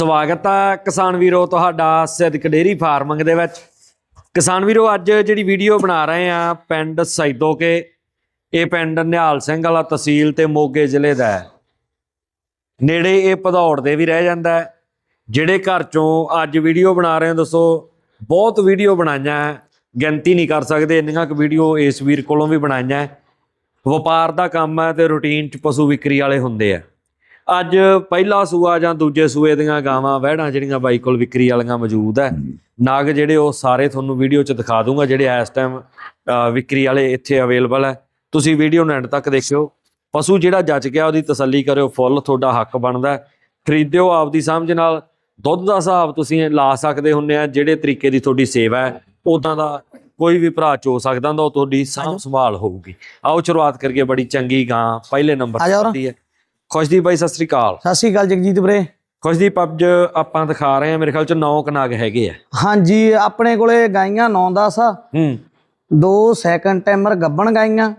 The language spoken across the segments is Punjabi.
ਸਵਾਗਤ ਹੈ ਕਿਸਾਨ ਵੀਰੋ ਤੁਹਾਡਾ ਸਿੱਧਕ ਡੇਰੀ ਫਾਰਮਿੰਗ ਦੇ ਵਿੱਚ। ਕਿਸਾਨ ਵੀਰੋ, ਅੱਜ ਜਿਹੜੀ ਵੀਡੀਓ ਬਣਾ ਰਹੇ ਆ ਪਿੰਡ ਸੈਦੋਕੇ, ਇਹ ਪਿੰਡ ਨਿਹਾਲ ਸਿੰਘ ਵਾਲਾ ਤਹਿਸੀਲ ਤੇ ਮੋਗੇ ਜ਼ਿਲ੍ਹੇ ਦਾ ਹੈ। ਨੇੜੇ ਇਹ ਭਦੌੜ ਦੇ ਵੀ ਰਹਿ ਜਾਂਦਾ ਹੈ, ਜਿਹੜੇ ਘਰ ਚੋਂ ਅੱਜ ਵੀਡੀਓ ਬਣਾ ਰਹੇ ਹਾਂ ਦੱਸੋ, ਬਹੁਤ ਵੀਡੀਓ ਬਣਾਈਆਂ ਗਿਣਤੀ ਨਹੀਂ ਕਰ ਸਕਦੇ, ਇੰਨੀਆਂ ਕੁ ਵੀਡੀਓ ਇਸ ਵੀਰ ਕੋਲੋਂ ਵੀ ਬਣਾਈਆਂ ਵਪਾਰ ਦਾ ਕੰਮ ਹੈ ਤੇ ਰੂਟੀਨ ਚ ਪਸ਼ੂ ਵਿਕਰੀ ਵਾਲੇ ਹੁੰਦੇ ਆ। ਅੱਜ ਪਹਿਲਾ ਸੂਆ ਜਾਂ ਦੂਜੇ ਸੂਏ ਦੀਆਂ ਗਾਵਾਂ ਵਹਿੜਾਂ ਜਿਹੜੀਆਂ ਬਾਈ ਕੋਲ ਵਿਕਰੀ ਵਾਲੀਆਂ ਮੌਜੂਦ ਹੈ ਨਾਗ ਜਿਹੜੇ ਉਹ ਸਾਰੇ ਤੁਹਾਨੂੰ ਵੀਡੀਓ 'ਚ ਦਿਖਾ ਦੂੰਗਾ ਜਿਹੜੇ ਇਸ ਟਾਈਮ ਵਿਕਰੀ ਵਾਲੇ ਇੱਥੇ ਅਵੇਲੇਬਲ ਹੈ ਤੁਸੀਂ ਵੀਡੀਓ ਨੂੰ ਐਂਡ ਤੱਕ ਦੇਖਿਓ। ਪਸ਼ੂ ਜਿਹੜਾ ਜੱਜ ਗਿਆ ਉਹਦੀ ਤਸੱਲੀ ਕਰਿਓ ਫੁੱਲ ਤੁਹਾਡਾ ਹੱਕ ਬਣਦਾ। ਖਰੀਦਿਓ ਆਪਦੀ ਸਮਝ ਨਾਲ। ਦੁੱਧ ਦਾ ਹਿਸਾਬ ਤੁਸੀਂ ਲਾ ਸਕਦੇ ਹੁੰਦੇ ਆ ਜਿਹੜੇ ਤਰੀਕੇ ਦੀ ਤੁਹਾਡੀ ਸੇਵਾ ਹੈ ਉਦਾਂ ਦਾ ਕੋਈ ਵੀ ਭਰਾ ਚੋ ਸਕਦਾ ਹੁੰਦਾ ਉਹ ਤੁਹਾਡੀ ਸਾਂਭ ਸੰਭਾਲ ਹੋਊਗੀ। ਆਓ ਸ਼ੁਰੂਆਤ ਕਰੀਏ ਬੜੀ ਚੰਗੀ ਗਾਂ ਪਹਿਲੇ ਨੰਬਰ ਤੇ ਹੈ ਖੁਸ਼ਦੀਪ ਬਾਈ ਸਤਿ ਸ੍ਰੀ ਅਕਾਲ। ਸਤਿ ਸ਼੍ਰੀ ਅਕਾਲ ਜਗਜੀਤ ਵੀਰੇ। ਖੁਸ਼ਦੀਪ ਅੱਜ ਆਪਾਂ ਦਿਖਾ ਰਹੇ ਹਾਂ ਮੇਰੇ ਖਿਆਲ ਚ 9 ਕਨਾਗ ਹੈਗੇ ਆ। ਹਾਂਜੀ ਆਪਣੇ ਕੋਲੇ ਗਾਈਆਂ 9-10 ਆ। ਹੂੰ। ਦੋ ਸੈਕੰਡ ਟਾਈਮਰ ਗੱਬਣ ਗਾਈਆਂ।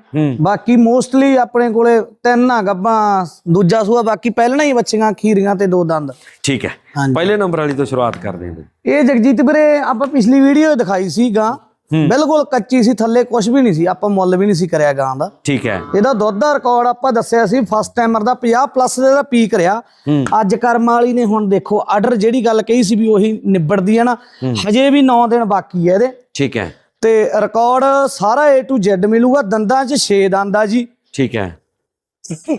ਬਾਕੀ ਮੋਸਟਲੀ ਆਪਣੇ ਕੋਲੇ ਤਿੰਨ ਆ ਗੱਬਾਂ ਦੂਜਾ ਸੂਆ ਬਾਕੀ ਪਹਿਲਾਂ ਹੀ ਬੱਚੀਆਂ ਖੀਰੀਆਂ ਤੇ ਦੋ ਦੰਦ। ਠੀਕ ਹੈ। ਪਹਿਲੇ ਨੰਬਰ ਵਾਲੀ ਤੋਂ ਸ਼ੁਰੂਆਤ ਕਰਦੇ ਹਾਂ। ਇਹ ਜਗਜੀਤ ਵੀਰੇ ਆਪਾਂ ਪਿਛਲੀ ਵੀਡੀਓ ਦਿਖਾਈ ਸੀ ਗਾਂ ਬਿਲਕੁਲ ਕੱਚੀ ਸੀ ਥੱਲੇ ਕੁਝ ਵੀ ਨਹੀਂ ਸੀ ਆਪਾਂ ਮੁੱਲ ਵੀ ਨਹੀਂ ਸੀ ਕਰਿਆ ਗਾਂ ਦਾ। ਠੀਕ ਹੈ। ਇਹਦਾ ਦੁੱਧ ਦਾ ਰਿਕਾਰਡ ਆਪਾਂ ਦੱਸਿਆ ਸੀ ਫਸਟ ਟਾਈਮਰ ਦਾ 50 ਪਲੱਸ ਦਾ ਪੀਕ ਹੂੰ। ਅੱਜ ਕਰਮ ਵਾਲੀ ਨੇ ਹੁਣ ਦੇਖੋ ਆਰਡਰ ਜਿਹੜੀ ਗੱਲ ਕਹੀ ਸੀ ਵੀ ਉਹੀ ਨਿਬੜਦੀ ਹੈ ਨਾ ਹਜੇ ਵੀ 9 ਦਿਨ ਬਾਕੀ ਹੈ ਇਹਦੇ। ਠੀਕ ਹੈ। ਤੇ ਰਿਕਾਰਡ ਸਾਰਾ A to Z ਮਿਲੂਗਾ ਦੰਦਾਂ 'ਚ 6 ਦੰਦ ਆ ਜੀ। ਠੀਕ ਹੈ।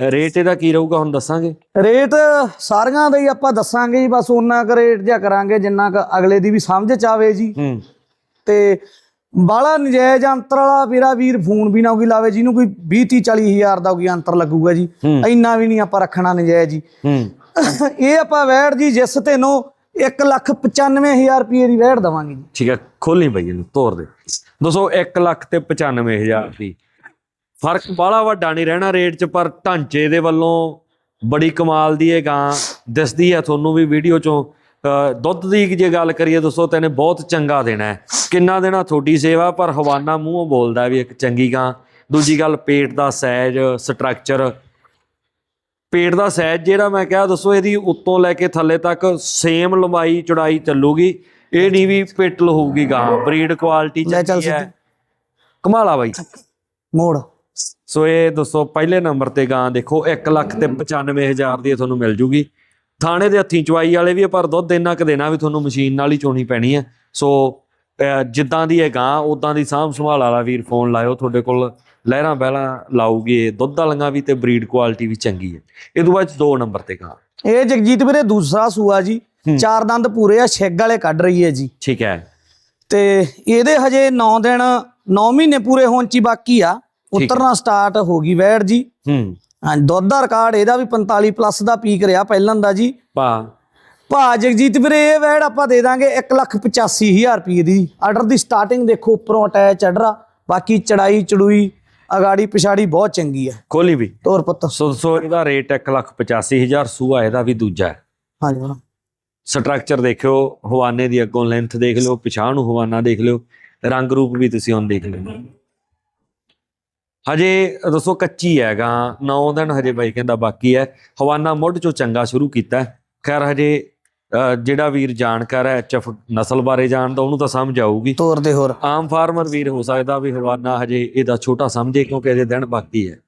ਰੇਟ ਇਹਦਾ ਕੀ ਰਹੂਗਾ ਹੁਣ ਦੱਸਾਂਗੇ? ਰੇਟ ਸਾਰੀਆਂ ਦਾ ਹੀ ਆਪਾਂ ਦੱਸਾਂਗੇ ਜੀ ਬਸ ਉਹਨਾਂ ਕੁ ਰੇਟ ਜਿਆ ਕਰਾਂਗੇ ਜਿੰਨਾ ਕੁ ਅਗਲੇ ਦੀ ਵੀ ਸਮਝ ਚ ਆਵੇ ਜੀ। ਹੂੰ। ਤੇ ਬਾਲਾ ਨਜਾਇਜ਼ ਅੰਤਰ ਵਾਲਾ ਵੀਰਾ ਵੀਰ ਫੋਨ ਵੀ ਨਾ ਕੋਈ ਲਾਵੇ ਜਿਹਨੂੰ ਕੋਈ 20 30 40 ਹਜ਼ਾਰ ਦਾ ਕੋਈ ਅੰਤਰ ਲੱਗੂਗਾ ਜੀ। ਇੰਨਾ ਵੀ ਨਹੀਂ ਆਪਾਂ ਰੱਖਣਾ ਨਜਾਇਜ਼ ਜੀ। ਇਹ ਆਪਾਂ ਵੈੜ ਜੀ ਜਿਸ ਤੈਨੂੰ 1 ਲੱਖ 95000 ਰੁਪਏ ਦੀ ਵੈੜ ਦਵਾਂਗੇ ਜੀ। ਠੀਕ ਹੈ ਖੋਲੀ ਬਈ ਇਹਨੂੰ ਤੋੜ ਦੇ। ਦੋਸਤੋ 1 ਲੱਖ ਤੇ 95000 ਦੀ। ਫ਼ਰਕ ਬਾਹਲਾ ਵੱਡਾ ਨਹੀਂ ਰਹਿਣਾ ਰੇਟ 'ਚ ਪਰ ਢਾਂਚੇ ਦੇ ਵੱਲੋਂ ਬੜੀ ਕਮਾਲ ਦੀ ਇਹ ਗਾਂ ਦਿਸਦੀ ਹੈ ਤੁਹਾਨੂੰ ਵੀ ਵੀਡੀਓ 'ਚੋਂ ਦੁੱਧ ਦੀ ਜੇ ਗੱਲ ਕਰੀਏ ਦੋਸਤੋ ਤੈਨੇ ਬਹੁਤ ਚੰਗਾ ਦੇਣਾ ਹੈ। ਕਿੰਨਾ ਦੇਣਾ? ਤੁਹਾਡੀ ਸੇਵਾ ਪਰ ਹਵਾਨਾ ਮੂੰਹੋਂ ਬੋਲਦਾ ਵੀ ਇੱਕ ਚੰਗੀ ਗਾਂ। ਦੂਜੀ ਗੱਲ ਪੇਟ ਦਾ ਸਾਈਜ਼ ਸਟਰਕਚਰ ਪੇਟ ਦਾ ਸਾਈਜ਼ ਜਿਹੜਾ ਮੈਂ ਕਿਹਾ ਦੱਸੋ ਇਹਦੀ ਉੱਤੋਂ ਲੈ ਕੇ ਥੱਲੇ ਤੱਕ ਸੇਮ ਲੰਬਾਈ ਚੌੜਾਈ ਚੱਲੂਗੀ। ਇਹ ਨਹੀਂ ਵੀ ਪਿੱਟਲ ਹੋਊਗੀ ਗਾਂ। ਬਰੀਡ ਕੁਆਲਿਟੀ ਚੰਗੀ ਹੈ। ਕਮਾਲਾ ਬਾਈ। ਮੋੜ। ਸੋ ਇਹ ਦੱਸੋ ਪਹਿਲੇ ਨੰਬਰ ਤੇ ਗਾਂ ਦੇਖੋ 1 ਲੱਖ ਤੇ 95000 ਦੀ ਤੁਹਾਨੂੰ ਮਿਲ ਜੂਗੀ। ਥਾਣੇ ਦੇ ਹੱਥੀਂ ਚਵਾਈ ਵਾਲੇ ਵੀ ਪਰ ਦੁੱਧ ਇੰਨਾ ਕੁ ਦੇਣਾ ਵੀ ਤੁਹਾਨੂੰ ਮਸ਼ੀਨ ਨਾਲ ਹੀ ਚੋਣੀ ਪੈਣੀ ਹੈ ਸੋ ਜਿੱਦਾਂ ਦੀ ਇਹ ਗਾਂ ਉਦਾਂ ਦੀ ਸਾਂਭ ਸੰਭਾਲ ਵਾਲਾ ਵੀਰ ਫੋਨ ਲਾਇਓ ਤੁਹਾਡੇ ਕੋਲ ਲਹਿਰਾਂ ਬਹਿਲਾਂ ਇਹ। ਦੁੱਧ ਵਾਲੀਆਂ ਵੀ ਤੇ ਬਰੀਡ ਕੁਆਲਿਟੀ ਵੀ ਚੰਗੀ ਹੈ ਇਹ ਤੋਂ ਬਾਅਦ 'ਚ ਦੋ ਨੰਬਰ ਤੇ ਗਾਂ। ਇਹ ਜਗਜੀਤ ਵੀਰੇ ਦੂਸਰਾ ਸੂਆ ਜੀ। ਚਾਰ ਦੰਦ ਪੂਰੇ ਆ ਛਿੱਗ ਵਾਲੇ ਕੱਢ ਰਹੀ ਹੈ ਜੀ। ਠੀਕ ਹੈ। ਤੇ ਇਹਦੇ ਹਜੇ 9 ਦਿਨ 9 ਮਹੀਨੇ ਪੂਰੇ ਹੋਣ ਚ ਹੀ ਬਾਕੀ ਆ। ਉਤਰਨਾ ਸਟਾਰਟ ਹੋ ਗਈ ਵੈੜ ਜੀ। ਹੂੰ। ਹਾਂ ਦੁੱਧ ਦਾ ਰਿਕਾਰਡ ਇਹਦਾ ਵੀ 45 ਪਲੱਸ ਦਾ ਪੀਕ ਰਿਹਾ ਪਹਿਲਾਂ ਦਾ ਜੀ। ਪਾ ਭਾ ਜਗਜੀਤ ਵੀਰੇ ਇਹ ਵੈੜ ਆਪਾਂ ਦੇ ਦਾਂਗੇ 185000 ਰੁਪਏ ਦੀ। ਆਰਡਰ ਦੀ ਸਟਾਰਟਿੰਗ ਦੇਖੋ ਉੱਪਰੋਂ ਅਟੈਚ ਅਡਰਾ ਬਾਕੀ ਚੜਾਈ ਚੜੂਈ ਅਗਾੜੀ ਪਿਛਾੜੀ ਬਹੁਤ ਚੰਗੀ ਹੈ। ਖੋਲੀ ਵੀ। ਤੋਰ ਪੁੱਤ। ਸੋ ਸੋ ਇਹਦਾ ਰੇਟ 185000 ਸੂਆ ਇਹਦਾ ਵੀ ਦੂਜਾ ਹੈ। ਹਾਂਜੀ। ਸਟਰਕਚਰ ਦੇਖਿਓ ਹਵਾਨੇ ਦੀ ਅੱਗੋਂ ਲੈਂਥ ਦੇਖ ਲਿਓ ਪਿਛਾਂਹ ਨੂੰ ਹਵਾਨਾ ਦੇਖ ਲਿਓ ਰੰਗ ਰੂਪ ਵੀ ਤੁਸੀਂ ਹੁਣ ਦੇਖ ਲਿਓ। ਹਜੇ ਦੱਸੋ ਕੱਚੀ ਹੈਗਾ 9 ਦਿਨ ਹਜੇ ਬਾਈ ਕਹਿੰਦਾ ਬਾਕੀ ਹੈ। ਹਵਾਨਾ ਮੁੱਢ ਚੋਂ ਚੰਗਾ ਸ਼ੁਰੂ ਕੀਤਾ। ਖੈਰ ਹਜੇ ਜਿਹੜਾ ਵੀਰ ਜਾਣਕਾਰ ਹੈ ਐਚਐਫ ਨਸਲ ਬਾਰੇ ਜਾਣਦਾ ਉਹਨੂੰ ਤਾਂ ਸਮਝ ਆਊਗੀ। ਤੋਰ ਦੇ ਹੋਰ। ਆਮ ਫਾਰਮਰ ਵੀਰ ਹੋ ਸਕਦਾ ਵੀ ਹਵਾਨਾ ਹਜੇ ਇਹਦਾ ਛੋਟਾ ਸਮਝੇ ਕਿਉਂਕਿ ਇਹਦੇ ਦਿਨ ਬਾਕੀ ਹੈ।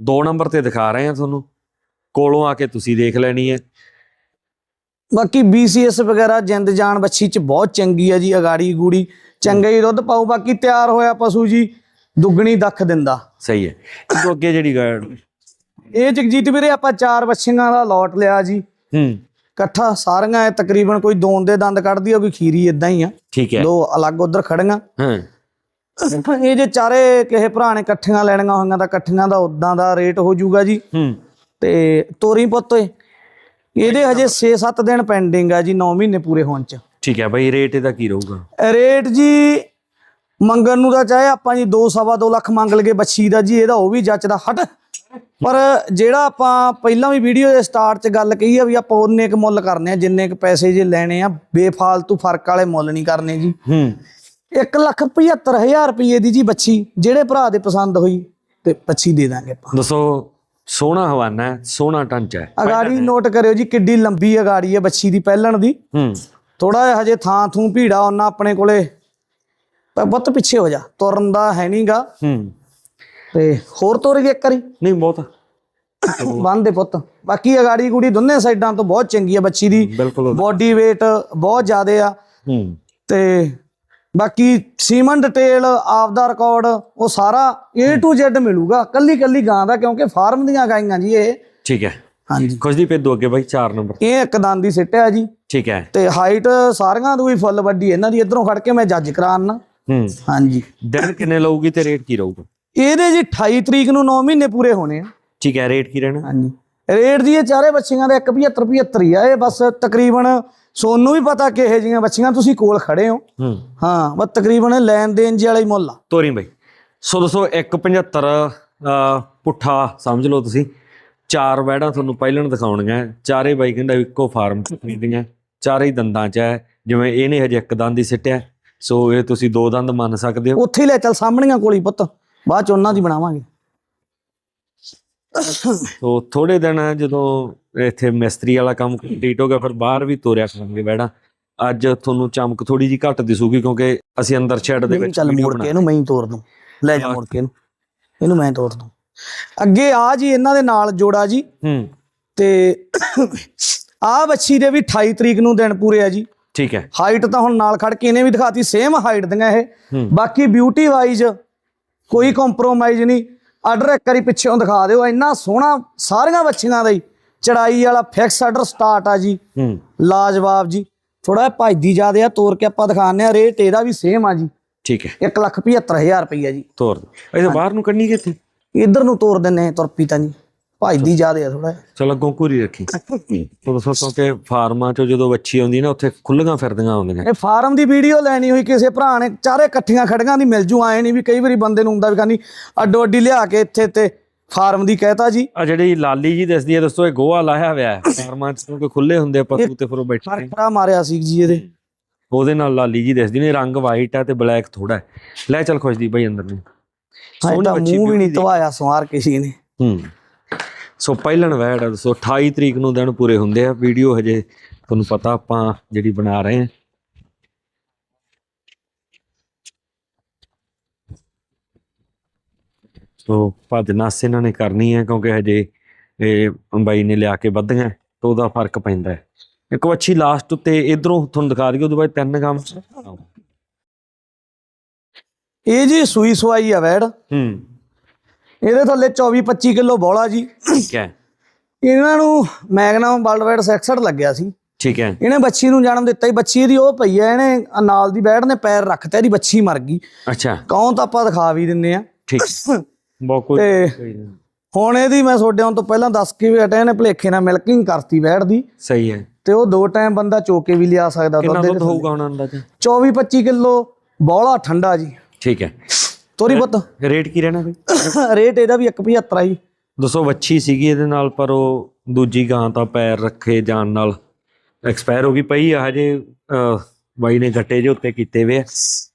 ਦੋ ਨੰਬਰ ਤੇ ਦਿਖਾ ਰਹੇ ਹਾਂ ਤੁਹਾਨੂੰ। ਕੋਲੋਂ ਆ ਕੇ ਤੁਸੀਂ ਦੇਖ ਲੈਣੀ ਹੈ। ਬਾਕੀ BCS ਵਗੈਰਾ ਜਿੰਦ ਜਾਨ ਬੱਚੀ ਚ ਬਹੁਤ ਚੰਗੀ ਹੈ ਜੀ ਅਗਾੜੀ ਗੂੜੀ ਚੰਗਾ ਹੀ ਦੁੱਧ ਪਾਉ ਬਾਕੀ ਤਿਆਰ ਹੋਇਆ ਪਸ਼ੂ ਜੀ। ਦੁੱਗਣੀ ਦੱਖ ਦਿੰਦਾ। ਸਹੀ ਹੈ। ਇਹ ਤੋਂ ਅੱਗੇ ਜਿਹੜੀ ਗਾਇਡ ਇਹ ਜਗਜੀਤ ਵੀਰੇ ਆਪਾਂ ਚਾਰ ਬੱਚੀਆਂ ਦਾ ਲੋਟ ਲਿਆ ਜੀ। ਹੂੰ। ਇਕੱਠਾ ਸਾਰੀਆਂ ਇਹ ਤਕਰੀਬਨ ਕੋਈ ਦੋਨ ਦੇ ਦੰਦ ਕੱਢਦੀ ਆ ਕੋਈ ਖੀਰੀ ਇਦਾਂ ਹੀ ਆ। ਠੀਕ ਹੈ। ਦੋ ਅਲੱਗ ਉਧਰ ਖੜੀਆਂ। ਹਾਂ। ਇਹ ਜੇ ਚਾਰੇ ਕਿਸੇ ਭਰਾ ਨੇ ਇਕੱਠੀਆਂ ਲੈਣੀਆਂ ਹੋਈਆਂ ਤਾਂ ਇਕੱਠੀਆਂ ਦਾ ਉਦਾਂ ਦਾ ਰੇਟ ਹੋ ਜਾਊਗਾ ਜੀ। ਹੂੰ। ਤੇ ਤੋਰੀ ਪੁੱਤ ਇਹਦੇ ਹਜੇ 6-7 ਦਿਨ ਪੈਂਡਿੰਗ ਆ ਜੀ 9 ਮਹੀਨੇ ਪੂਰੇ ਹੋਣ ਚ। ਠੀਕ ਹੈ ਬਾਈ ਰੇਟ ਇਹਦਾ ਕੀ ਰਹੂਗਾ? ਰੇਟ ਜੀ ਮੰਗਣ ਨੂੰ ਤਾਂ ਚਾਹੇ ਆਪਾਂ ਜੀ 2 ਸਵਾ 2 ਲੱਖ ਮੰਗ ਲਗੇ ਬੱਚੀ ਦਾ ਜੀ ਇਹਦਾ ਉਹ ਵੀ ਜੱਚਦਾ ਹਟ। ਪਰ ਜਿਹੜਾ ਆਪਾਂ ਪਹਿਲਾਂ ਵੀ ਵੀਡੀਓ ਦੇ ਸਟਾਰਟ 'ਚ ਗੱਲ ਕਹੀ ਆ ਵੀ ਆਪਾਂ ਉਹਨੇ ਕ ਮੁੱਲ ਕਰਨੇ ਆ ਜਿੰਨੇ ਕ ਪੈਸੇ ਜੇ ਲੈਣੇ ਆ ਬੇਫਾਲਤੂ ਫ਼ਰਕ ਵਾਲੇ ਮੁੱਲ ਨਹੀਂ ਕਰਨੇ ਜੀ। ਹੂੰ। 1 ਲੱਖ 75000 ਰੁਪਏ ਦੀ ਜੀ ਬੱਚੀ ਜਿਹੜੇ ਭਰਾ ਦੇ ਪਸੰਦ ਹੋਈ ਤੇ ਬੱਚੀ ਦੇ ਦਾਂਗੇ ਆਪਾਂ। ਦੱਸੋ ਸੋਹਣਾ ਹਵਾਨਾ ਹੈ ਸੋਹਣਾ ਟਾਂਚਾ ਹੈ। ਅਗਾੜੀ ਨੋਟ ਕਰਿਓ ਜੀ ਕਿੱਡੀ ਲੰਬੀ ਅਗਾੜੀ ਹੈ ਬੱਚੀ ਦੀ ਪਹਿਲਣ ਦੀ। ਹੂੰ। ਥੋੜਾ ਜਿਹਾ ਹਜੇ ਥਾਂ ਥੂ ਭੀੜਾ ਉਹਨਾਂ ਆਪਣੇ ਕੋਲੇ ਬਹੁਤ ਪਿੱਛੇ ਹੋ ਜਾ ਤੁਰਨ ਦਾ ਹੈ ਨਹੀਂਗਾ ਹੂੰ। ਤੇ ਹੋਰ ਤੁਰ ਗਏ ਇੱਕ ਵਾਰੀ। ਨਹੀਂ ਬਹੁਤ। ਬੰਦੇ ਪੁੱਤ। ਬਾਕੀ ਅਗਾੜੀ ਗੁੜੀ ਦੋਨੇ ਸਾਈਡਾਂ ਤੋਂ ਬਹੁਤ ਚੰਗੀ ਹੈ ਬੱਚੀ ਦੀ। ਬਿਲਕੁਲ। ਬੋਡੀ weight ਬਹੁਤ ਜ਼ਿਆਦਾ ਆ। ਹੂੰ। ਤੇ ਬਾਕੀ ਸੀਮਨ ਡਿਟੇਲ ਆਪ ਦਾ ਰਿਕਾਰਡ ਉਹ ਸਾਰਾ A to Z ਮਿਲੂਗਾ। ਕੱਲੀ ਕੱਲੀ ਗਾਂ ਦਾ ਕਿਉਂਕਿ ਫਾਰਮ ਦੀਆਂ ਗਾਈਆਂ ਜੀ ਇਹ। ਠੀਕ ਹੈ। ਹਾਂਜੀ। ਖੁਸ਼ਦੀ ਭੇਦੋ ਅੱਗੇ ਬਾਈ 4 ਨੰਬਰ ਇਹ ਇੱਕ ਦੰਦ ਦੀ ਸਿੱਟ ਹੈ ਜੀ। ਠੀਕ ਹੈ। ਤੇ ਹਾਈਟ ਸਾਰੀਆਂ ਤੋਂ ਵੀ ਫੁੱਲ ਵੱਡੀ ਇਹਨਾਂ ਦੀ ਇਧਰੋਂ ਫੜ ਕੇ ਮੈਂ ਜੱਜ ਕਰਾਉਣਾ ਹੂੰ। ਹਾਂਜੀ। ਦਿਨ ਕਿੰਨੇ ਲਊਗੀ ਤੇ ਰੇਟ ਕੀ ਰਹੂਗਾ? ਇਹਦੇ ਜੀ 28 ਤਰੀਕ ਨੂੰ 9 ਮਹੀਨੇ ਪੂਰੇ ਹੋਣੇ ਆ। ਠੀਕ ਹੈ ਰੇਟ ਕੀ ਰਹਿਣਾ? ਹਾਂਜੀ। ਰੇਟ ਜੀ ਇਹ ਚਾਰੇ ਬੱਚੀਆਂ ਦਾ 175 75 ਹੀ ਆ। ਇਹ ਬਸ ਤਕਰੀਬਨ ਸੋਨੂੰ ਵੀ ਪਤਾ ਕਿਹੇ ਜੀਆਂ ਬੱਚੀਆਂ ਤੁਸੀਂ ਕੋਲ ਖੜੇ ਹੋ। ਹੂੰ। ਹਾਂ ਬਸ ਤਕਰੀਬਨ ਲੈਣ ਦੇਣ ਜੀ ਵਾਲਾ ਹੀ ਮੁੱਲ ਆ। ਤੋਰੀ ਬਾਈ। ਸੋ ਦੋਸਤੋ 175 ਪੁੱਠਾ ਸਮਝ ਲਓ ਤੁਸੀਂ। ਚਾਰ ਵੈੜਾਂ ਤੁਹਾਨੂੰ ਪਹਿਲਾਂ ਦਿਖਾਉਣੀਆਂ। ਚਾਰੇ ਬਾਈ ਕਹਿੰਦਾ ਇੱਕੋ ਫਾਰਮ ਤੋਂ ਖਰੀਦੀਆਂ। ਚਾਰੇ ਹੀ ਦੰਦਾਂ 'ਚ ਹੈ। ਜਿਵੇਂ ਇਹਨੇ ਹਜੇ ਇੱਕ ਦੰਦ ਹੀ ਸਿੱਟਿਆ। ਸੋ ਇਹ ਤੁਸੀਂ ਦੋ ਦੰਦ ਮੰਨ ਸਕਦੇ ਹੋ। ਉੱਥੇ ਹੀ ਲੈ ਚੱਲ ਸਾਹਮਣੀਆਂ ਕੋਲੀ ਪੁੱਤ। ਬਾਅਦ ਚ ਉਹਨਾਂ ਦੀ ਬਣਾਵਾਂਗੇ। ਸੋ ਥੋੜੇ ਦਿਨ ਜਦੋਂ ਇੱਥੇ ਮਿਸਤਰੀ ਵਾਲਾ ਕੰਮ ਕੰਪਲੀਟ ਹੋ ਗਿਆ ਫਿਰ ਬਾਹਰ ਵੀ ਤੋਰਿਆ ਕਰਾਂਗੇ ਵੈੜਾਂ ਅੱਜ ਤੁਹਾਨੂੰ ਚਮਕ ਥੋੜੀ ਜੀ ਘੱਟ ਦਿਸੂਗੀ ਕਿਉਂਕਿ ਅਸੀਂ ਅੰਦਰ ਸ਼ੈੱਡ ਦੇ ਵਿੱਚ ਚੱਲ ਮੋੜ ਕੇ ਇਹਨੂੰ ਮੈਂ ਹੀ ਤੋੜ ਦੂੰ। ਲੈ ਜਾ ਮੋੜ ਕੇ ਇਹਨੂੰ। ਇਹਨੂੰ ਮੈਂ ਤੋੜ ਦੂੰ। ਅੱਗੇ ਆ ਜੀ ਇਹਨਾਂ ਦੇ ਨਾਲ ਜੋੜਾ ਜੀ। ਹੂੰ। ਤੇ ਆ ਬੱਚੀ ਦੇ ਵੀ 28 ਤਰੀਕ ਨੂੰ ਦਿਨ ਪੂਰੇ ਆ ਜੀ। ਠੀਕ ਹੈ। ਹਾਈਟ ਤਾਂ ਹੁਣ ਨਾਲ ਖੜ ਕੇ ਇਹਨੇ ਵੀ ਦਿਖਾਤੀ ਸੇਮ ਹਾਈਟ ਦੀਆਂ ਇਹ। ਬਾਕੀ ਬਿਊਟੀ ਵਾਈਜ਼ ਕੋਈ ਕੰਪਰੋਮਾਈਜ਼ ਨਹੀਂ। ਆਰਡਰ ਇੱਕ ਵਾਰੀ ਪਿੱਛੇੋਂ ਦਿਖਾ ਦਿਓ ਇੰਨਾ ਸੋਹਣਾ ਸਾਰੀਆਂ ਬੱਚੀਆਂ ਦਾ ਹੀ ਚੜਾਈ ਵਾਲਾ ਫਿਕਸ ਆਰਡਰ ਸਟਾਰਟ ਆ ਜੀ। ਲਾਜਵਾਬ ਜੀ। ਥੋੜਾ ਜਿਹਾ ਭੱਜਦੀ ਜ਼ਿਆਦੇ ਆ ਤੋਰ ਕੇ ਆਪਾਂ ਦਿਖਾਉਂਦੇ ਆ ਰੇਟ ਇਹਦਾ ਵੀ ਸੇਮ ਆ ਜੀ। ਠੀਕ ਹੈ। 175000 ਰੁਪਈਆ ਜੀ। ਤੋਰ। ਇਹਦੇ ਬਾਹਰ ਨੂੰ ਕੱਢਣੀ ਕਿੱਥੇ? ਇਧਰ ਨੂੰ ਤੋਰ ਦਿੰਨੇ ਤੁਰਪੀ ਤਾਂ ਜੀ। ਭੱਜਦੀ ਜ਼ਿਆਦੇ ਆ ਥੋੜਾ ਚਲ ਅੱਗੋਂ ਘੂਰੀ ਰੱਖੀ। ਉਹ ਦੱਸੋ ਕਿ ਫਾਰਮਾਂ 'ਚੋਂ ਜਦੋਂ ਵੱਛੀ ਆਉਂਦੀ ਨਾ ਉੱਥੇ ਖੁੱਲੀਆਂ ਫਿਰਦੀਆਂ ਆਉਂਦੀਆਂ ਇਹ ਫਾਰਮ ਦੀ ਵੀਡੀਓ ਲੈਣੀ ਹੋਈ ਕਿਸੇ ਭਰਾ ਨੇ ਚਾਰੇ ਇਕੱਠੀਆਂ ਖੜੀਆਂ ਦੀ ਮਿਲ ਜੂ ਆਏ ਨਹੀਂ ਵੀ ਕਈ ਵਾਰੀ ਬੰਦੇ ਨੂੰ ਹੁੰਦਾ ਵੀ ਕਹਿੰਦੀ ਅੱਡੋ ਅੱਡੀ ਲਿਆ ਕੇ ਇੱਥੇ ਤੇ ਫਾਰਮ ਦੀ ਕਹਿਤਾ ਜੀ। ਆ ਜਿਹੜੀ ਲਾਲੀ ਜੀ ਦੱਸਦੀ ਹੈ ਦੱਸੋ ਇਹ ਗੋਆ ਲਾਇਆ ਹੋਇਆ ਹੈ। ਫਾਰਮਾਂ 'ਚ ਕਿਉਂਕਿ ਖੁੱਲੇ ਹੁੰਦੇ ਆ ਪਸ਼ੂ ਤੇ ਫਿਰ ਉਹ ਬੈਠੇ ਨੇ। ਫ਼ਰਕ ਮਾਰਿਆ ਸੀ ਜੀ ਇਹਦੇ। ਉਹਦੇ ਨਾਲ ਲਾਲੀ ਜੀ ਦੱਸਦੀ ਨੇ ਰੰਗ ਵਾਈਟ ਹੈ ਤੇ ਬਲੈਕ ਥੋੜਾ ਹੈ। ਲੈ ਚੱਲ ਖੁਸ਼ਦੀ ਬਈ ਅੰਦਰ ਨੂੰ। ਸੋਹਣੀ ਤਾਂ ਬੱਚੀ ਮੂੰਹ ਵੀ ਨਹੀਂ। ਧਵਾਇਆ ਸਵਾਰ ਕਿਸੇ ਨੇ ਹੂੰ। ਸੋ ਪਹਿਲਣ ਆ ਦੱਸੋ 28 ਤਰੀਕ ਨੂੰ ਦਿਨ ਪੂਰੇ ਹੁੰਦੇ ਆ ਵੀਡੀਓ ਹਜੇ ਤੁਹਾਨੂੰ ਪਤਾ ਆਪਾਂ ਜਿਹੜੀ ਬਣਾ ਰਹੇ ਹਾਂ ਸੋ ਭੱਜ ਨੱਸ ਇਹਨਾਂ ਨੇ ਕਰਨੀ ਹੈ ਕਿਉਂਕਿ ਹਜੇ ਇਹ ਬਾਈ ਨੇ ਲਿਆ ਕੇ ਵੱਧੀਆਂ ਤਾਂ ਉਹਦਾ ਫ਼ਰਕ ਪੈਂਦਾ ਹੈ। ਇੱਕ ਵੱਛੀ ਲਾਸਟ ਉੱਤੇ ਇਧਰੋਂ ਤੁਹਾਨੂੰ ਦਿਖਾ ਦਈਏ ਉਹਦੇ ਬਾਅਦ ਤਿੰਨ ਗਾਮ ਇਹ ਜੀ ਸੂਈ ਸਵਾਈ ਆ ਵੈੜ। ਹੂੰ। ਇਹਦੇ ਥੱਲੇ 24 25 ਕਿਲੋ ਬੋਲਾ ਜੀ। ਠੀਕ ਹੈ। ਇਹਨਾਂ ਨੂੰ ਮੈਗਨਮ ਵਰਲਡ ਵਾਈਡ 66 ਲੱਗਿਆ ਸੀ। ਠੀਕ ਹੈ। ਇਹਨੇ ਬੱਚੀ ਨੂੰ ਜਨਮ ਦਿੱਤਾ ਹੀ ਬੱਚੀ ਇਹਦੀ ਉਹ ਪਈ ਐ ਇਹਨੇ ਨਾਲ ਦੀ ਬੈੜ ਨੇ ਪੈਰ ਰੱਖਤਾ ਇਹਦੀ ਬੱਚੀ ਮਰ ਗਈ। ਅੱਛਾ। ਕੌਣ ਤਾਂ ਆਪਾਂ ਦਿਖਾ ਵੀ ਦਿੰਨੇ ਆ ਠੀਕ। ਬਹੁਤ ਨਹੀਂ। ਹੁਣ ਇਹਦੀ ਮੈਂ ਤੁਹਾਡੇ ਤੋਂ ਪਹਿਲਾਂ ਦੱਸ ਕੇ ਵੀ ਹਟਿਆ ਇਹਨੇ ਭਲੇਖੇ ਨਾਲ ਮਿਲਕਿੰਗ ਕਰਤੀ ਬੈੜ ਦੀ। ਸਹੀ ਹੈ। ਤੇ ਉਹ ਦੋ ਟਾਈਮ ਬੰਦਾ ਚੋ ਕੇ ਵੀ ਲਿਆ ਸਕਦਾ ਕਿੰਨਾ ਦੁੱਧ ਹੋਊਗਾ ਉਹਨਾਂ ਦਾ ਜੀ 24 25 ਕਿਲੋ ਬੋਲਾ ਠੰਡਾ ਜੀ। ਠੀਕ ਹੈ। ਤੋਰੀ ਪੁੱਤ। ਰੇਟ ਕੀ ਰਹਿਣਾ ਬਈ ਰੇਟ ਇਹਦਾ ਵੀ 175 ਆ ਜੀ। ਦੱਸੋ ਵੱਛੀ ਸੀਗੀ ਇਹਦੇ ਨਾਲ ਪਰ ਉਹ ਦੂਜੀ ਗਾਂ ਤਾਂ ਪੈਰ ਰੱਖੇ ਜਾਣ ਨਾਲ ਐਕਸਪਾਇਰ ਹੋ ਗਈ ਪਈ ਆ ਹਜੇ ਬਾਈ ਨੇ ਗੱਟੇ ਜੇ ਉੱਤੇ ਕੀਤੇ ਵੇ।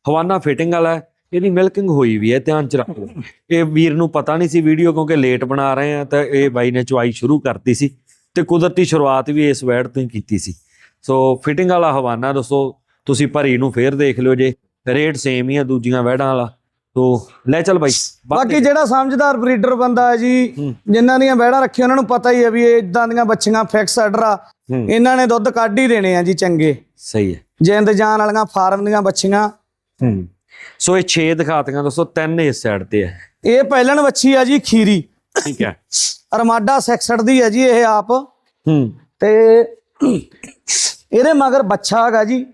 ਹਵਾਨਾ ਫਿਟਿੰਗ ਵਾਲਾ ਇਹਦੀ ਮਿਲਕਿੰਗ ਹੋਈ ਵੀ ਹੈ ਧਿਆਨ ਚ ਰੱਖੋ। ਇਹ ਵੀਰ ਨੂੰ ਪਤਾ ਨਹੀਂ ਸੀ ਵੀਡੀਓ ਕਿਉਂਕਿ ਲੇਟ ਬਣਾ ਰਹੇ ਆ ਤਾਂ ਇਹ ਬਾਈ ਨੇ ਚੁਆਈ ਸ਼ੁਰੂ ਕਰਤੀ ਸੀ ਤੇ ਕੁਦਰਤੀ ਸ਼ੁਰੂਆਤ ਵੀ ਇਸ ਵੈਡ ਤੋਂ ਹੀ ਕੀਤੀ ਸੀ। ਸੋ ਫਿਟਿੰਗ ਵਾਲਾ ਹਵਾਨਾ ਦੱਸੋ ਤੁਸੀਂ ਭਰੀ ਨੂੰ ਫੇਰ ਦੇਖ ਲਿਓ ਜੇ। ਰੇਟ ਸੇਮ ਹੀ ਆ ਦੂਜੀਆਂ ਵੈਡਾਂ ਵਾਲਾ। ਤੋ ਲੈ ਚੱਲ ਬਾਈ ਬਾਕੀ ਜਿਹੜਾ ਸਮਝਦਾਰ ਬਰੀਡਰ ਬੰਦਾ ਹੈ ਜੀ। ਜਿਨ੍ਹਾਂ ਦੀਆਂ ਬੈੜਾਂ ਰੱਖੀਆਂ ਉਹਨਾਂ ਨੂੰ ਪਤਾ ਹੀ ਹੈ ਵੀ ਇਹ ਇਦਾਂ ਦੀਆਂ ਬੱਚੀਆਂ ਫਿਕਸ ਆਰਡਰ ਆ। ਇਹਨਾਂ ਨੇ ਦੁੱਧ ਕੱਢ ਹੀ ਦੇਣੇ ਆ ਜੀ ਚੰਗੇ। ਸਹੀ ਹੈ। ਜਿੰਦ ਜਾਨ ਵਾਲੀਆਂ ਫਾਰਮ ਦੀਆਂ ਬੱਚੀਆਂ। ਸੋ ਇਹ 6 ਦਿਖਾਤੀਆਂ ਦੋਸਤੋ ਤਿੰਨ ਇਸ ਸਾਈਡ ਤੇ ਹੈ। ਇਹ ਪਹਿਲਣ ਬੱਚੀ ਆ ਜੀ ਖੀਰੀ। ਠੀਕ ਹੈ। ਅਰਮਾਡਾ 66 ਦੀ ਹੈ ਜੀ ਇਹ ਆਪ। ਹੂੰ। ਤੇ ਇਹਦੇ ਮਗਰ ਬੱਚਾ ਹੈਗਾ ਜੀ।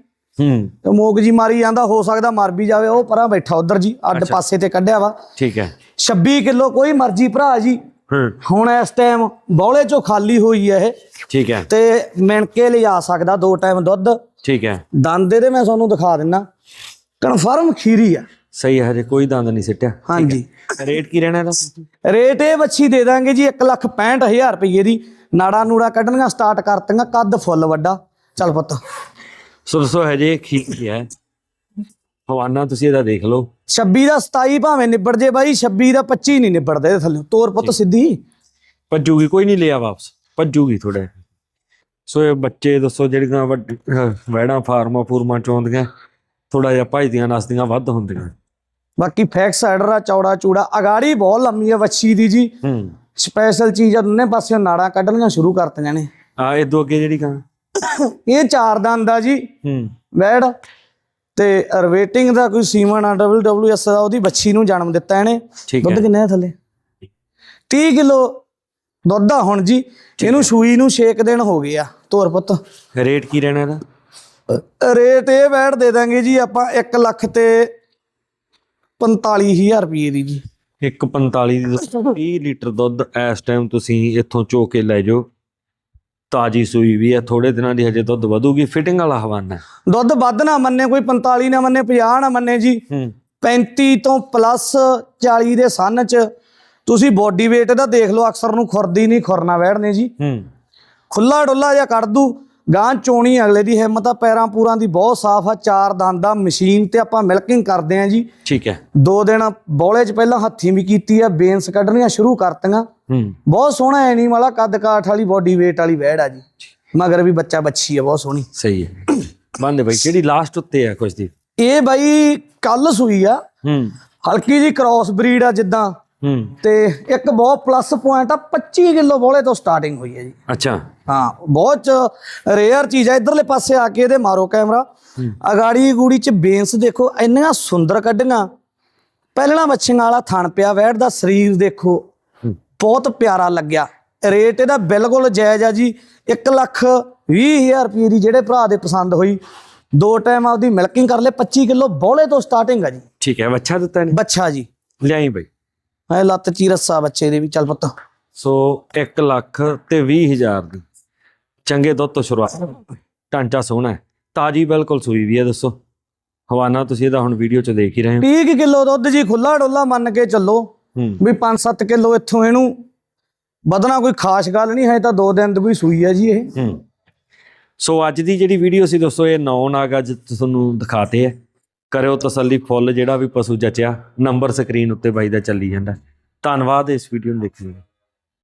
ਤੇ ਮੋਗ ਜੀ ਮਾਰੀ ਜਾਂਦਾ ਹੋ ਸਕਦਾ ਮਰ ਵੀ ਜਾਵੇ ਉਹ ਪਰਾਂ ਬੈਠਾ ਉਧਰ ਜੀ ਅੱਡ ਪਾਸੇ ਤੇ ਕੱਢਿਆ ਵਾ। ਠੀਕ ਹੈ। 26 ਕਿਲੋ ਕੋਈ ਮਰਜ਼ੀ ਭਰਾ ਜੀ। ਹੂੰ। ਹੁਣ ਇਸ ਟਾਈਮ ਬੌਲੇ ਚੋਂ ਖਾਲੀ ਹੋਈ ਹੈ ਇਹ। ਠੀਕ ਹੈ। ਤੇ ਮਿਣ ਕੇ ਲਿਜਾ ਸਕਦਾ ਦੋ ਟਾਈਮ ਦੁੱਧ। ਠੀਕ ਹੈ। ਦੰਦ ਇਹਦੇ ਮੈਂ ਤੁਹਾਨੂੰ ਦਿਖਾ ਦਿੰਨਾ। ਕਨਫਰਮ ਖੀਰੀ ਆ। ਸਹੀ ਹੈ ਹਜੇ ਕੋਈ ਦੰਦ ਨਹੀਂ ਸਿੱਟਿਆ। ਹਾਂਜੀ। ਰੇਟ ਕੀ ਰਹਿਣਾ ਇਹਦਾ? ਰੇਟ ਇਹ ਬੱਚੀ ਦੇ ਦਾਂਗੇ ਜੀ 165000 ਰੁਪਏ ਦੀ। ਨਾੜਾ ਨੂੜਾ ਕੱਢਣੀਆਂ ਸਟਾਰਟ ਕਰਤੀਆਂ ਕੱਦ ਫੁੱਲ ਵੱਡਾ। ਚੱਲ ਪੁੱਤ। ਸੋ ਦੋਸਤੋ ਹਜੇ ਠੀਕ ਹੀ? ਹੈ ਹਵਾਨਾ ਤੁਸੀਂ ਇਹਦਾ ਦੇਖ ਲਓ। 26 ਦਾ 27 ਭਾਵੇਂ ਨਿਬੜ ਜੇ ਬਾਈ 26 ਦਾ 25 ਨਹੀਂ ਨਿਬੜਦਾ ਇਹਦੇ ਥੱਲੇ। ਤੋਰ ਪੁੱਤ ਸਿੱਧੀ। ਭੱਜੂਗੀ ਕੋਈ ਨਹੀਂ ਲਿਆ ਵਾਪਸ। ਭੱਜੂਗੀ ਥੋੜਾ ਸੋ ਇਹ ਬੱਚੇ ਦੱਸੋ ਜਿਹੜੀਆਂ ਵੈੜਾਂ ਫਾਰਮਾਂ ਫੂਰਮਾਂ ਚੋਂਦੀਆਂ ਥੋੜਾ ਜਿਹਾ ਭਜਦੀਆਂ ਨਸਦੀਆਂ ਵੱਧ ਹੁੰਦੀਆਂ। ਬਾਕੀ ਫੈਕਸ ਆ ਚੌੜਾ ਚੂੜਾ ਅਗਾੜੀ ਬਹੁਤ ਲੰਮੀ ਆ ਵੱਛੀ ਦੀ ਜੀ। ਹੂੰ। ਸਪੈਸ਼ਲ ਚੀਜ਼ ਆ ਦੋਨੇ ਪਾਸਿਓਂ ਨਾੜਾਂ ਕੱਢਣੀਆਂ ਸ਼ੁਰੂ ਕਰਤੀਆਂ ਨੇ। ਆ ਇਦੋਂ ਅੱਗੇ ਜਿਹੜੀ ਕਾਂ ਇਹ ਚਾਰ ਦੰਦ ਆ ਜੀ। ਹੂੰ। ਵੈੜ ਤੇ ਰਵੇਟਿੰਗ ਦਾ ਕੋਈ ਸੀਮਨ ਆ ਡਬਲਯੂਡਬਲਯੂਐਸ ਦਾ ਉਹਦੀ ਬੱਚੀ ਨੂੰ ਜਨਮ ਦਿੱਤਾ ਇਹਨੇ। ਦੁੱਧ ਕਿੰਨਾ ਥੱਲੇ? 30 ਕਿਲੋ ਦੁੱਧ ਆ ਹੁਣ ਜੀ। ਇਹਨੂੰ ਸੂਈ ਨੂੰ 6 ਦਿਨ ਹੋ ਗਏ ਆ। ਤੋਰ ਪੁੱਤ। ਰੇਟ ਕੀ ਰਹਿਣਾ ਇਹਦਾ? ਰੇਟ ਇਹ ਵੈੜ ਦੇ ਦਾਂਗੇ ਜੀ ਆਪਾਂ 1 ਲੱਖ ਤੇ 45000 ਰੁਪਏ ਦੀ ਜੀ। 145 ਦੀ ਦੱਸੋ 30 ਲੀਟਰ ਦੁੱਧ ਇਸ ਟਾਈਮ ਤੁਸੀਂ ਇੱਥੋਂ ਚੋ ਕੇ ਲੈ ਜਾਓ। ਤਾਜੀ ਸੂਈ ਵੀ ਹੈ ਥੋੜੇ ਦਿਨਾਂ ਦੀ ਹਜੇ ਦੁੱਧ ਵਧੂਗੀ ਫਿਟਿੰਗ ਵਾਲਾ ਹਵਾਨਾ। ਦੁੱਧ ਵੱਧ ਨਾ ਮੰਨੇ ਕੋਈ 45 ਨਾ ਮੰਨੇ 50 ਨਾ ਮੰਨੇ ਜੀ। ਹੂੰ। 35 ਤੋਂ ਪਲੱਸ 40 ਦੇ ਸਨ ਚ ਤੁਸੀਂ ਬੋਡੀ weight ਦਾ ਦੇਖ ਲਓ ਅਕਸਰ ਨੂੰ ਖੁਰਦੀ ਨਹੀਂ ਖੁਰਨਾ ਵੈੜਨੇ ਜੀ। ਹੂੰ। ਖੁੱਲਾ ਡੁੱਲਾ ਜਿਹਾ ਕੱਢ ਦੂ ਗਾਂ ਚੋਣੀ ਅਗਲੇ ਦੀ ਹਿੰਮਤ ਆ ਪੈਰਾਂ ਪੂਰਾਂ ਦੀ ਬਹੁਤ ਸਾਫ਼ ਆ ਚਾਰ ਦੰਦ ਆ ਮਸ਼ੀਨ ਤੇ ਆਪਾਂ ਮਿਲਕਿੰਗ ਕਰਦੇ ਆ ਜੀ। ਠੀਕ ਹੈ। ਦੋ ਦਿਨ ਬੋਲੇ ਚ ਪਹਿਲਾਂ ਹੱਥੀਂ ਵੀ ਕੀਤੀ ਆ ਬੇਨਸ ਕੱਢਣੀਆਂ ਸ਼ੁਰੂ ਕਰਤੀਆਂ। ਬਹੁਤ ਸੋਹਣਾ ਐਨੀਮਲ ਆ ਕੱਦ ਕਾਠ ਵਾਲੀ ਬੋਡੀ weight ਵਾਲੀ ਵੈੜ ਆ ਜੀ। ਮਗਰ ਵੀ ਬੱਚਾ ਬੱਚੀ ਆ ਬਹੁਤ ਸੋਹਣੀ। ਸਹੀ ਹੈ। ਬੰਦੇ ਬਾਈ ਕਿਹੜੀ ਲਾਸਟ ਉੱਤੇ ਹੈ ਕੁਛ ਦੀ? ਇਹ ਬਾਈ ਕੱਲ ਸੂਈ ਆ। ਹੂੰ। ਹਲਕੀ ਜੀ ਕ੍ਰਾਸ ਬਰੀਡ ਆ ਜਿੱਦਾਂ ਤੇ ਇੱਕ ਬਹੁਤ ਪਲੱਸ ਪੁਆਇੰਟ ਆ 25 ਕਿਲੋ ਬੋਲੇ ਤੋਂ ਸਟਾਰਟਿੰਗ ਹੋਈ ਹੈ ਜੀ। ਅੱਛਾ। ਹਾਂ ਬਹੁਤ ਰੇਅਰ ਚੀਜ਼ ਆ ਇਧਰਲੇ ਪਾਸੇ ਆ ਕੇ ਇਹਦੇ ਮਾਰੋ ਕੈਮਰਾ। ਅਗਾੜੀ ਗੂੜੀ ਚ ਬੇਂਸ ਦੇਖੋ ਇੰਨੀਆਂ ਸੁੰਦਰ ਕੱਢੀਆਂ। ਪਹਿਲਣਾ ਬੱਚੀਆਂ ਵਾਲਾ ਥਣ ਪਿਆ ਵੈੜ ਦਾ ਸਰੀਰ ਦੇਖੋ। ਬਹੁਤ ਪਿਆਰਾ ਲੱਗਿਆ। ਰੇਟ ਇਹਦਾ ਬਿਲਕੁਲ ਜਾਇਜ਼ ਆ ਜੀ। 1 ਲੱਖ 20 ਹਜ਼ਾਰ ਰੁਪਏ ਦੀ ਜਿਹੜੇ ਭਰਾ ਦੇ ਪਸੰਦ ਹੋਈ। ਦੋ ਟਾਈਮ ਆਪਦੀ ਮਿਲਕਿੰਗ ਕਰ ਲੈ 25 ਕਿਲੋ ਬੋਲੇ ਤੋਂ ਸਟਾਰਟਿੰਗ ਆ ਜੀ। ਠੀਕ ਹੈ ਬੱਚਾ ਦਿੱਤਾ ਨੇ ਬੱਚਾ ਜੀ। ਲਿਆਈ ਬਾਈ। ਐ ਲੱਤ ਚੀ ਰੱਸਾ ਬੱਚੇ ਦੇ ਵੀ ਚੱਲ ਪੁੱਤ। ਸੋ 1 ਲੱਖ ਤੇ 20 ਹਜ਼ਾਰ ਦੀ। ਚੰਗੇ ਦੁੱਧ ਤੋਂ ਸ਼ੁਰੂਆਤ। ਢਾਂਚਾ ਸੋਹਣਾ ਹੈ। ਤਾਜੀ ਬਿਲਕੁਲ ਸੂਈ ਵੀ ਹੈ ਦੱਸੋ। ਹਵਾਨਾ ਤੁਸੀਂ ਇਹਦਾ ਹੁਣ ਵੀਡੀਓ 'ਚ ਦੇਖ ਹੀ ਰਹੇ ਹੋ। 30 ਕਿਲੋ ਦੁੱਧ ਜੀ ਖੁੱਲਾ ਡੋਲਾ ਮੰਨ ਕੇ ਚੱਲੋ। ਵੀ 5-7 ਕਿਲੋ ਇੱਥੋਂ ਇਹਨੂੰ ਵਧਣਾ ਕੋਈ ਖਾਸ ਗੱਲ ਨਹੀਂ ਹੈ ਤਾਂ ਦੋ ਦਿਨ ਦੀ ਕੋਈ ਸੂਈ ਹੈ ਜੀ ਇਹ। ਸੋ ਅੱਜ ਦੀ ਜਿਹੜੀ ਵੀਡੀਓ ਸੀ ਦੋਸਤੋ ਇਹ ਨੌ ਨਾਗ ਅੱਜ ਤੁਹਾਨੂੰ ਦਿਖਾਤੇ ਹੈ ਕਰਿਓ ਤਸੱਲੀ ਫੁੱਲ ਜਿਹੜਾ ਵੀ ਪਸ਼ੂ ਜਚਿਆ ਨੰਬਰ ਸਕਰੀਨ ਉੱਤੇ ਬਾਈ ਦਾ ਚੱਲੀ ਜਾਂਦਾ। ਧੰਨਵਾਦ ਇਸ ਵੀਡੀਓ ਨੂੰ ਦੇਖਣ ਲਈ।